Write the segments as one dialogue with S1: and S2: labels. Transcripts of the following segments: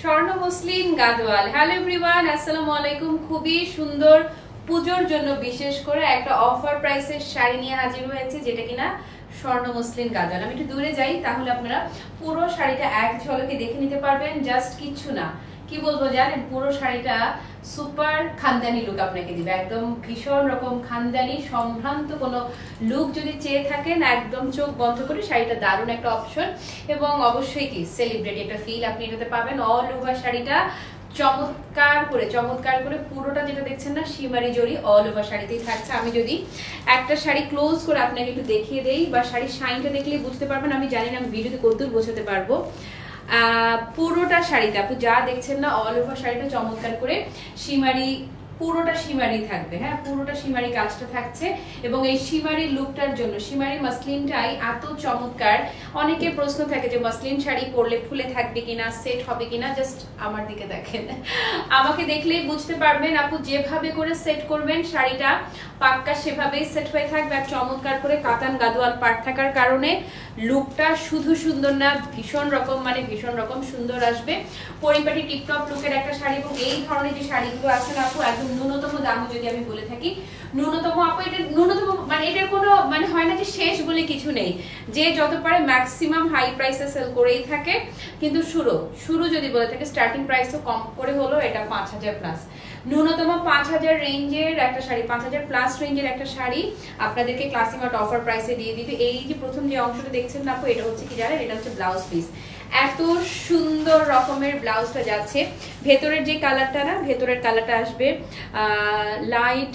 S1: স্বর্ণ মুসলিম Gadwal hello everyone আসসালামু আলাইকুম। খুবই সুন্দর পুজোর জন্য বিশেষ করে একটা অফার প্রাইসের শাড়ি নিয়ে হাজির হয়েছে, যেটা কিনা স্বর্ণ মুসলিম গাদওয়াল আমি একটু দূরে যাই, তাহলে আপনারা পুরো শাড়িটা এক ঝলকে দেখে নিতে পারবেন জাস্ট কিছু না। কি বলব জানেন? পুরো শাড়িটা সুপার খানদানি লুক আপনাকে দিবে। একদম ভীষণ রকম খানদানি, সম্ভ্রান্ত কোনো লুক যদি চেয়ে থাকেন, একদম চোখ বন্ধ করে শাড়িটা দারুণ একটা অপশন এবং অবশ্যই কি সেলিব্রেটি একটা ফিল আপনি এটাতে পাবেন। অল ওভার শাড়িটা চমৎকার করে চমৎকার করে পুরোটা যেটা দেখছেন না, সীমারি জড়ি অল ওভার শাড়িতেই থাকছে। আমি যদি একটা শাড়ি ক্লোজ করে আপনাকে একটু দেখিয়ে দেই, বা শাড়ির শাইনটা দেখলে বুঝতে পারবেন, আমি জানি না আমি ভিডিওতে কতদূর বোঝাতে পারব। পুরোটা শাড়িতে আপনি যা দেখছেন না অল ওভার শাড়িটা চমৎকার করে সীমারি, পুরোটা সীমারি থাকবে হ্যাঁ? পুরোটা সীমারি কাজটা থাকছে এবং এই সীমারি লুকটার জন্য, সীমারি মাসলিনটাই এত চমৎকার। অনেকের প্রশ্ন থাকে যে, মাসলিন শাড়ি পরলে ফুলে থাকবে কিনা, সেট হবে কিনা? জাস্ট আমার দিকে দেখেন। আমাকে দেখলেই বুঝতে পারবেন, আপু যেভাবে করে সেট করবেন শাড়িটা, পাক্কা সেভাবেই সেট হয়ে থাকবে আর চমৎকার করে কাতান গাদোয়াল পাট থাকার কারণে। লুকটা শুধু সুন্দর না, ভীষণ রকম মানে ভীষণ রকম সুন্দর আসবে। পরিপাটি টিপটপ লুকের একটা শাড়ি এবং এই ধরনের যে শাড়িগুলো আছে না আপু, একদম ন্যূনতম দামও যদি আমি বলে থাকি, ন্যূনতম আপু, এটা ন্যূনতম মানে এটার কোনো মানে হয় না যে শেষ বলে কিছু নেই। যে যত পারে ম্যাক্সিমাম হাই প্রাইসে সেল করেই থাকে। কিন্তু শুরু শুরু যদি বলে থাকে স্টার্টিং প্রাইসও কম করে হলো এটা পাঁচ হাজার প্লাস ন্যূনতম পাঁচ হাজার রেঞ্জের একটা শাড়ি, পাঁচ হাজার প্লাস রেঞ্জের একটা শাড়ি আপনাদেরকে ক্লাসিমার্ট অফার প্রাইসে দিয়ে দিবে। এই যে প্রথম যে অংশটা দেখছেন না এটা হচ্ছে কি জানেন? এটা হচ্ছে ব্লাউজ পিস এত সুন্দর রকমের ব্লাউজটা যাচ্ছে। ভেতরের যে কালারটা না, ভেতরের কালারটা আসবে লাইট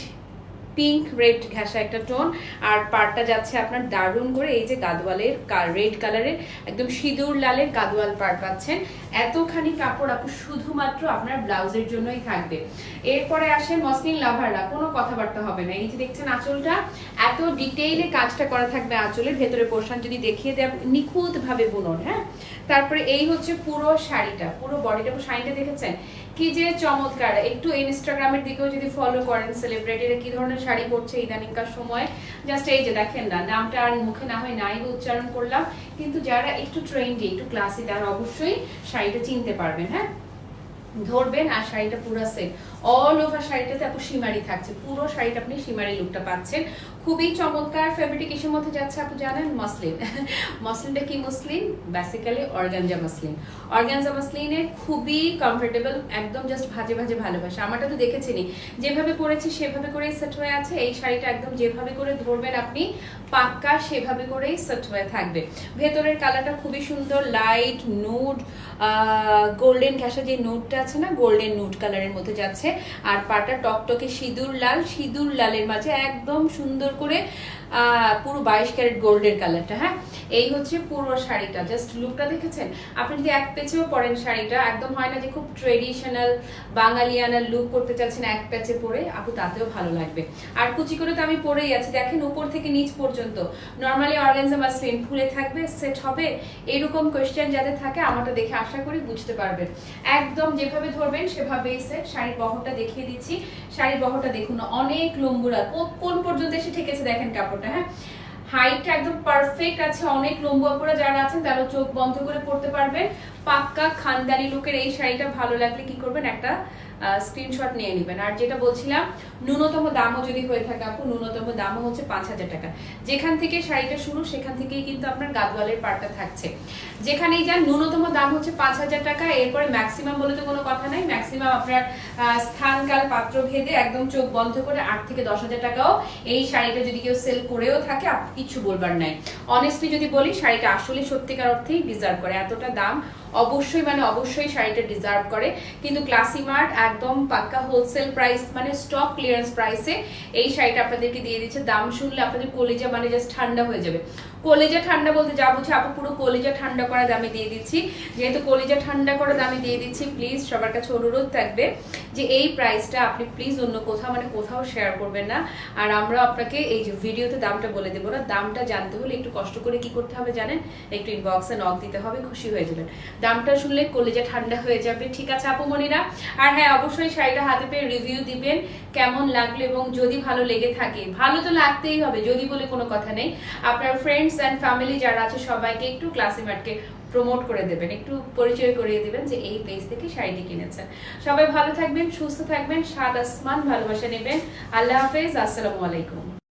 S1: পিঙ্ক রেড ঘেঁষা একটা টোন আর পাড়টা যাচ্ছে আপনার দারুণ করে, এই যে গাদওয়ালের রেড কালারের একদম সিঁদুর লালের গাদওয়াল পাড় পাচ্ছেন। এতখানি কাপড় আপু শুধুমাত্র আপনার ব্লাউজের জন্যই থাকবে। এরপরে আসে মসলিন লাভাররা, কোনো কথাবার্তা হবে না। এই যে দেখছেন আঁচলটা, এত ডিটেইলে কাজটা করা থাকবে আঁচলের, ভেতরে পোর্শন যদি দেখিয়ে দেয় নিখুঁত ভাবে বুনন হ্যাঁ? তারপরে এই হচ্ছে পুরো শাড়িটা, পুরো বডিটা পুরো শাড়িটা দেখেছেন? কি যে চমৎকার। একটু ইনস্টাগ্রামের দিকেও যদি ফলো করেন সেলিব্রিটিরা কি ধরনের শাড়ি পরছে ইদানিংকার সময়। জাস্ট এই যে দেখেন না, নামটা আর মুখে না হয় নাই উচ্চারণ করলাম। কিন্তু যারা একটু ট্রেন্ডি একটু ক্লাসি তারা অবশ্যই শাড়িটা চিনতে পারবেন হ্যাঁ? ধরবেন আর শাড়িটা পুরো সেট অল ওভার শাড়িটাতে আপু সীমারি থাকছে। পুরো শাড়িটা আপনি সীমারি লুকটা পাচ্ছেন। খুবই চমৎকার ফেব্রিক কিসের মধ্যে যাচ্ছে আপু জানেন মসলিন মসলিনটা কি muslin basically organza muslin organza মসলিনের খুবই কমফোর্টেবল একদম জাস্ট ভাজে ভাজে ভালোবাসা। আমারটা তো দেখেছিনি যেভাবে পরেছি সেভাবে করেই সেট হয়ে আছে। এই শাড়িটা একদম যেভাবে করে ধরবেন আপনি, পাক্কা সেভাবে করেই সেট হয়ে থাকবে। ভেতরের কালারটা খুবই সুন্দর লাইট নুড গোল্ডেন ঘাসা যে নুডটা আছে না গোল্ডেন নুড কালারের মধ্যে যাচ্ছে। আর পাটা টকটকে সিঁদুর লাল সিঁদুর লালের মাঝে একদম সুন্দর করে পুরো বাইশ ক্যারেট গোল্ডের কালারটা হ্যাঁ? এই হচ্ছে পুরো শাড়িটা। জাস্ট লুকটা দেখেছেন? আপনি যদি এক পেচেও পরেন শাড়িটা, একদম হয় না যে খুব ট্রেডিশনাল বাঙালিয়ানা লুক করতে চাচ্ছেন এক প্যাচে পরে, আপু, তাতেও ভালো লাগবে। আর কুচি করে তো আমি পরেই আছি। দেখেন উপর থেকে নিচ পর্যন্ত। নর্মালি অর্গানজা মাসলিন ফুলে থাকবে সেট হবে। এরকম কোয়েশ্চেন যাদের থাকে, আমারটা দেখে আশা করি বুঝতে পারবেন। একদম যেভাবে ধরবেন, সেভাবেই সেট শাড়ির বহরটা দেখিয়ে দিচ্ছি। শাড়ির বহরটা দেখুন, অনেক লম্বুরা কোন পর্যন্ত এসে ঠেকেছে দেখেন কাপড়টা হ্যাঁ? হাইটটা একদম পারফেক্ট আছে, অনেক লম্বা পরে যারা আছেন তারা চোখ বন্ধ করে পড়তে পারবেন। পাক্কা খানদানি লোকের এই শাড়িটা ভালো লাগলে কি করবেন? একটা স্ক্রিনশট নিয়ে নেবেন। আর যেটা বলছিলাম, ন্যূনতম দামও যদি হয়ে থাকে আপু, ন্যূনতম দামও হচ্ছে পাঁচ হাজার টাকা। যেখান থেকে শাড়িটা শুরু, সেখান থেকেই কিন্তু আপনার গাদওয়ালের পাড়টা থাকছে। যেখানেই যান, ন্যূনতম দাম হচ্ছে পাঁচ হাজার টাকা। এরপরে ম্যাক্সিমাম বলে তো কোনো কথা নাই ম্যাক্সিমাম আপনার স্থানকাল পাত্র ভেদে একদম চোখ বন্ধ করে আট থেকে দশ হাজার টাকাও এই শাড়িটা যদি কেউ সেল করেও থাকে কিছু বলবার নাই। অনেস্টলি যদি বলি, শাড়িটা আসলে সত্যিকার অর্থেই ডিজার্ভ করে। এতটা দাম অবশ্যই মানে অবশ্যই শাড়িটা ডিজার্ভ করে। কিন্তু ক্লাসি মার্ট একদম পাক্কা হোলসেল প্রাইস মানে স্টক ক্লিয়ারেন্স প্রাইসে এই শাড়িটা আপনাদেরকে দিয়ে দিচ্ছে। দাম শুনলে আপনাদের কলিজা মানে জাস্ট ঠান্ডা হয়ে যাবে। কলেজা ঠান্ডা বলতে যা বুঝে আপু, পুরো কলেজা ঠান্ডা করা দামে দিয়ে দিচ্ছি। যেহেতু কলেজা ঠান্ডা করা দামে দিয়ে দিচ্ছি প্লিজ সবার কাছে অনুরোধ থাকবে যে এই প্রাইসটা আপনি প্লিজ অন্য কোথাও মানে কোথাও শেয়ার করবেন না। আর আমরা আপনাকে এই যে ভিডিওতে দামটা বলে দেবো না, দামটা জানতে হলে একটু কষ্ট করে কি করতে হবে জানেন? একটু ইনবক্সে নক দিতে হবে, খুশি হয়ে যাবেন। দামটা শুনলে কলেজে ঠান্ডা হয়ে যাবে, ঠিক আছে আপু মনিরা? আর হ্যাঁ অবশ্যই শাড়িটা হাতে পেয়ে রিভিউ দিবেন। কেমন লাগল এবং যদি ভালো লেগে থাকে, ভালো তো লাগতেই হবে, যদি বলে কোনো কথা নেই, আপনার ফ্রেন্ডস অ্যান্ড ফ্যামিলি যারা আছে সবাইকে একটু ক্লাসিমার্টকে প্রমোট করে দেবেন, একটু পরিচয় করিয়ে দেবেন যে এই পেজ থেকে শাড়িটি কিনেছেন। সবাই ভালো থাকবেন, সুস্থ থাকবেন সাদ আসমান ভালোবাসা নেবেন। আল্লাহ হাফেজ, আসসালামু আলাইকুম।